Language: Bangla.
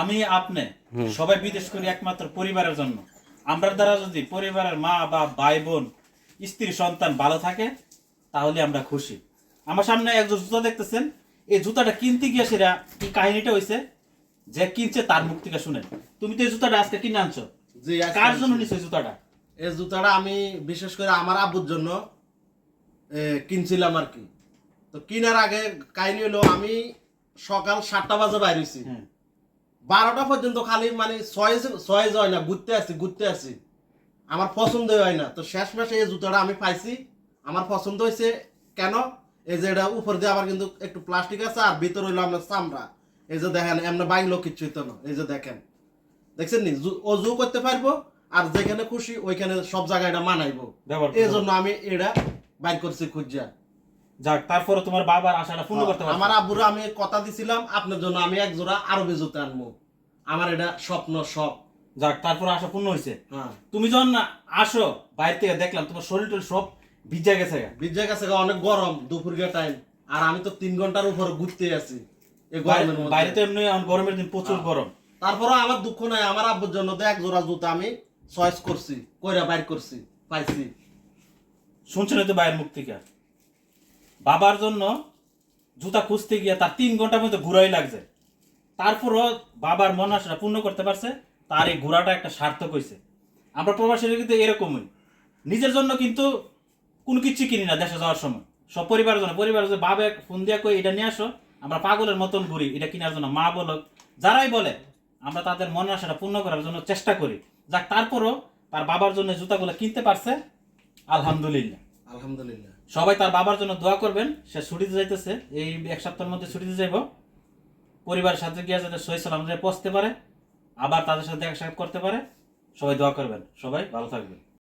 আমি আপনি সবাই বিদেশ করি একমাত্র পরিবারের জন্য। আমরা দ্বারা যদি পরিবারের মা বা ভাই বোন স্ত্রী সন্তান ভালো থাকে তাহলে আমরা খুশি। আমার সামনে একজন জুতা দেখতেছেন। এই জুতাটা কিনতে গিয়ে সেটা কি কাহিনীটা হয়েছে যে কিনছে তার মুখ থেকে শুনেন। তুমি তো এই জুতাটা আজকে কিনে আনছো। কার জন্য নিছো এই জুতাটা? এই জুতাটা আমি বিশেষ করে আমার আব্বুর জন্য কিনছিলাম আর কি। তো কিনার আগে কাহিনী হলো আমি সকাল সাতটা বাজে বাইরেছি হ্যাঁ বারোটা পর্যন্ত খালি মানে ছয় ছয় হয় না ঘুরতে আসি ঘুরতে আসি। আমার পছন্দ হয় না। তো শেষ মাসে এই জুতোটা আমি পাইছি। আমার পছন্দ হয়েছে কেন? এই যে এটা উপর দিয়ে আবার কিন্তু একটু প্লাস্টিক আছে আর ভিতর হইল আপনার চামড়া। এই যে দেখেন এমনি বাইলো কিচ্ছু হইতো না। এই যে দেখেন। দেখছেন নি? ও জু করতে পারব আর যেখানে খুশি ওইখানে সব জায়গায় এটা মানাইবো। এই জন্য আমি এটা বাইর করছি খুঁজা। যাক তারপরে তোমার বাবার আশাটা পূর্ণ করতে পারছ আমার আব্বুরা আমি কথা দিছিলাম আপনার জন্য আমি এক জোড়া আরবি জুতা আনব। আমার এটা স্বপ্ন সব যাক তারপরে আশা পূর্ণ হয়েছে। হ্যাঁ। তুমি যখন আসো বাইরে থেকে দেখলাম তোমার শরীর সব ভিজা গেছে গা। বিজয় কাছে অনেক গরম দুপুর টাইম আর আমি তো তিন ঘণ্টার উপরে ঘুরতে আছি এই গরমের বাইরে- বাইরে তো এমনি গরমের দিন প্রচুর হ্যাঁ। গরম। তারপরে আমার দুঃখ নাই আমার আব্বুর জন্য তো এক জোড়া জুতা আমি চয়েস করছি কইরা বাইর করছি পাইছি। শুনছেন তো বাইরের মুখ থেকে? বাবার জন্য জুতা খুঁজতে গিয়ে তার তিন ঘণ্টার মধ্যে ঘুরাই লাগছে। তারপরও বাবার মন আশাটা পূর্ণ করতে পারছে, তার এই ঘোরাটা একটা সার্থক হয়েছে আমরা প্রবাসীরা কিন্তু এরকমই। নিজের জন্য কিন্তু কোনো কিছু কিনি না দেশে যাওয়ার সময়। সব পরিবারের জন্য। পরিবারের জন্য বাবে ফোন দিয়া কই এটা নিয়ে আসো, আমরা পাগলের মতন ঘুরি, এটা কেনার জন্য মা বলো। যারাই বলে, আমরা তাদের মন আশাটা পূর্ণ করার জন্য চেষ্টা করি। যাক, তারপরও তার বাবার জন্য জুতাগুলো কিনতে পারছে, আলহামদুলিল্লাহ। আলহামদুলিল্লাহ। সবাই তার বাবার জন্য দোয়া করবেন। সে ছুটিতে যাইতেছে। এই এক সপ্তাহের মধ্যে ছুটিতে যাইব। পরিবারের সাথে গিয়ে যাতে সহি সালাম পৌঁছতে পারে, আবার তাদের সাথে দেখা সাক্ষাৎ করতে পারে, সবাই দোয়া করবেন। সবাই ভালো থাকবেন।